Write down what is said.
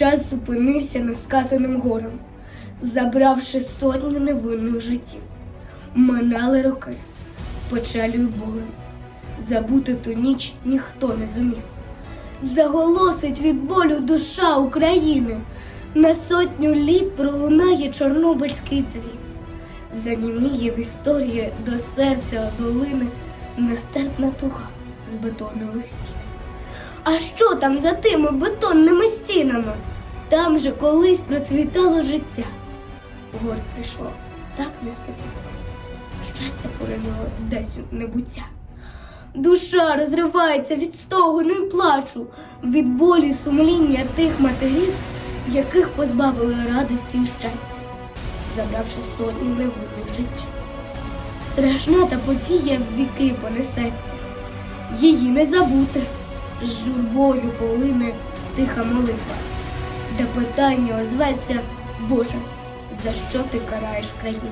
час зупинився несказаним горем, забравши сотні невинних життів. Минали роки з печалю болем. Забути ту ніч ніхто не зумів. Заголосить від болю душа України. На сотню літ пролунає чорнобильський дзвін. Заніміє в історії до серця долини нестерпна туга з бетонових стін. А що там за тими бетонними стінами? Там же колись процвітало життя. Горе прийшло так несподівано. Щастя поринуло десь у небуття. Душа розривається від стогону й плачу, від болі сумління тих матерів, яких позбавили радості і щастя, забравши сотні невинних життів. Страшна та потія в віки понесеться, її не забути, з журбою полине тиха молитва, де питання озветься Боже, за що ти караєш країну?